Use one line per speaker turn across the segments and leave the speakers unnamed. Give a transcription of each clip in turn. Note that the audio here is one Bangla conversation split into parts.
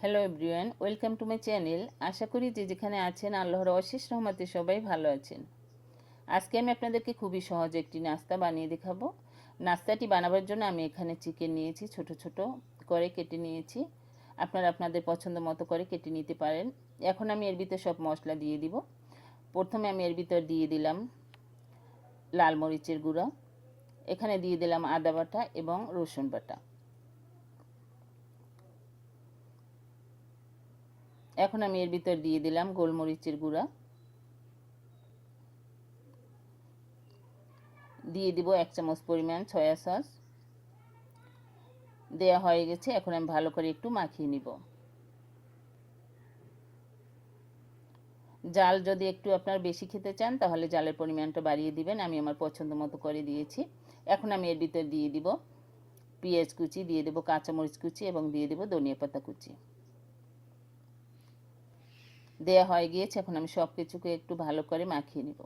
Hello everyone welcome to my channel আশা করি যে যেখানে আছেন, আল্লাহর অশেষ রহমতে সবাই ভালো আছেন। আজকে আমি আপনাদেরকে খুবই সহজ একটি নাস্তা বানিয়ে দেখাবো। নাস্তাটি বানাবার জন্য আমি এখানে চিকেন নিয়েছি, ছোট ছোট করে কেটে নিয়েছি। আপনারা আপনাদের পছন্দ মতো করে কেটে নিতে পারেন। এখন আমি এর ভিতরে সব মশলা দিয়ে দিব। প্রথমে আমি এর ভিতর দিয়ে দিলাম লাল মরিচের গুঁড়া। এখানে দিয়ে দিলাম আদা বাটা এবং রসুন বাটা। এখন আমি এর ভিতর দিয়ে দিলাম গোলমরিচের গুঁড়া। দিয়ে দিব এক চামচ পরিমাণ সয়া সস। দেয়া হয়ে গেছে, এখন আমি ভালো করে একটু মাখিয়ে নিব। জাল যদি একটু আপনার বেশি খেতে চান, তাহলে জালের পরিমাণটা বাড়িয়ে দিবেন। আমি আমার পছন্দ মতো করে দিয়েছি। এখন আমি এর ভিতর দিয়ে দিব পেঁয়াজ কুচি, দিয়ে দেবো কাঁচামরিচ কুচি এবং দিয়ে দেবো ধনিয়া পাতা কুচি। দেয়া হয়ে গিয়েছে, এখন আমি সব কিছুকে একটু ভালো করে মাখিয়ে নিব।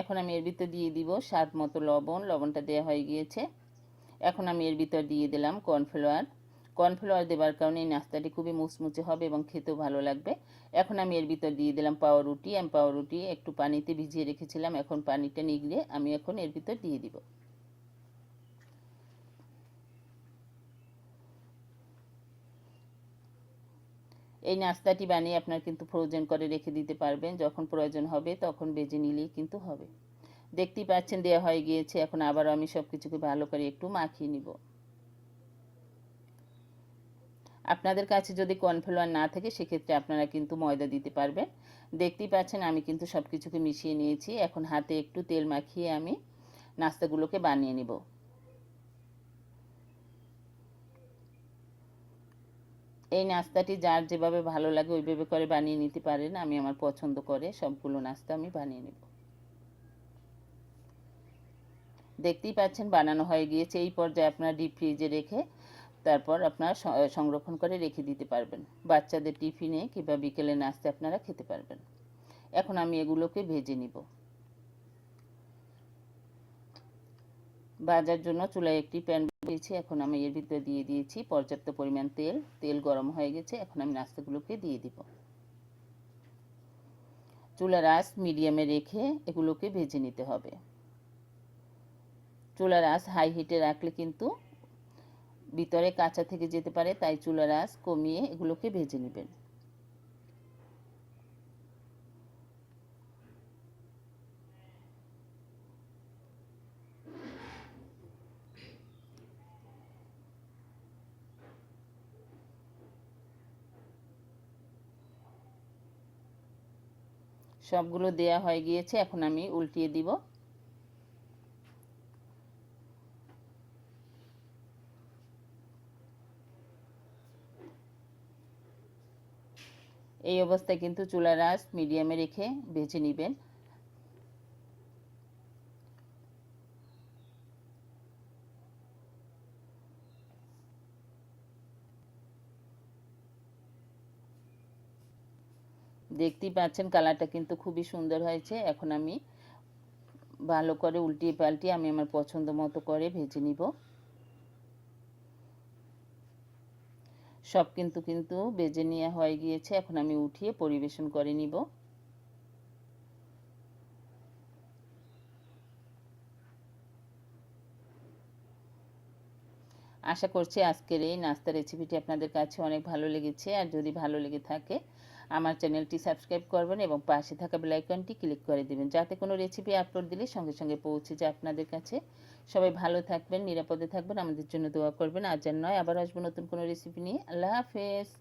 এখন আমি এর ভিতর দিয়ে দিব স্বাদ মতো লবণ, লবণটা দেওয়া হয়ে গিয়েছে। এখন আমি এর ভিতর দিয়ে দিলাম কর্নফ্লাওয়ার। কর্নফ্লাওয়ার দেওয়ার কারণে এই নাস্তাটি খুবই মুচমুচে হবে এবং খেতেও ভালো লাগবে। এখন আমি এর ভিতর দিয়ে দিলাম পাউরুটি। আমি পাউরুটি একটু পানিতে ভিজিয়ে রেখেছিলাম, এখন পানিটা নিগড়ে আমি এখন এর ভিতর দিয়ে দিব। এই নাস্তাটি বানিয়ে আপনার কিন্তু ফ্রোজেন করে রেখে দিতে পারবেন। যখন প্রয়োজন হবে তখন বেজে নিলেই কিন্তু হবে। দেখতেই পাচ্ছেন দেওয়া হয়ে গিয়েছে। এখন আবারও আমি সব কিছুকে ভালো করে একটু মাখিয়ে নিব। আপনাদের কাছে যদি কর্নফ্লাওয়ার না থাকে, সেক্ষেত্রে আপনারা কিন্তু ময়দা দিতে পারবেন। দেখতেই পাচ্ছেন আমি কিন্তু সব কিছুকে মিশিয়ে নিয়েছি। এখন হাতে একটু তেল মাখিয়ে আমি নাস্তাগুলোকে বানিয়ে নিব। এই নাস্তাটি যার যেভাবে ভালো লাগে ওইভাবে করে বানিয়ে নিতে পারেন। আমি আমার পছন্দ করে সবগুলো নাস্তা আমি বানিয়ে নেব। দেখতেই পাচ্ছেন বানানো হয়ে গিয়েছে। এই পর্যায়ে আপনার ডিপ ফ্রিজে রেখে তারপর আপনার সংরক্ষণ করে রেখে দিতে পারবেন। বাচ্চাদের টিফিনে কিংবা বিকেলে নাস্তা আপনারা খেতে পারবেন। এখন আমি এগুলোকে ভেজে নিব। ভাজার জন্য চুলায় একটি প্যান দিয়েছি, এখন আমি এর ভিতরে দিয়ে দিয়েছি পর্যাপ্ত পরিমাণ তেল। তেল গরম হয়ে গেছে, এখন আমি নাস্তাগুলোকে দিয়ে দিব। চুলার আঁচ মিডিয়ামে রেখে এগুলোকে ভেজে নিতে হবে। চুলার আঁচ হাই হিটে রাখলে কিন্তু ভিতরে কাঁচা থেকে যেতে পারে, তাই চুলার আঁচ কমিয়ে এগুলোকে ভেজে নেবেন। সবগুলো দেয়া হয়ে গিয়েছে, এখন আমি উল্টিয়ে দিব। এই অবস্থায় কিন্তু চুলার আঁচ মিডিয়ামে রেখে ভেজে নেবেন। দেখতেই পাচ্ছেন কালারটা কিন্তু খুবই সুন্দর হয়েছে। এখন আমি ভালো করে উল্টিয়ে পাল্টিয়ে আমি আমার পছন্দ মতো করে ভেজে নিব। সব কিন্তু কিন্তু বেজে নেওয়া হয়ে গিয়েছে। এখন আমি উঠিয়ে পরিবেশন করে নিব। আশা করছি আজকের এই নাস্তা রেসিপিটি আপনাদের কাছে অনেক ভালো লেগেছে। আর যদি ভালো লেগে থাকে আমার চ্যানেলটি সাবস্ক্রাইব করবেন এবং পাশে থাকা বেলাইকনটি ক্লিক করে দেবেন, যাতে কোনো রেসিপি আপলোড দিলে সঙ্গে সঙ্গে পৌঁছে যায় আপনাদের কাছে। সবাই ভালো থাকবেন, নিরাপদে থাকবেন, আমাদের জন্য দোয়া করবেন। আর নয়, আবার আসব নতুন কোনো রেসিপি নিয়ে। আল্লাহ হাফেজ।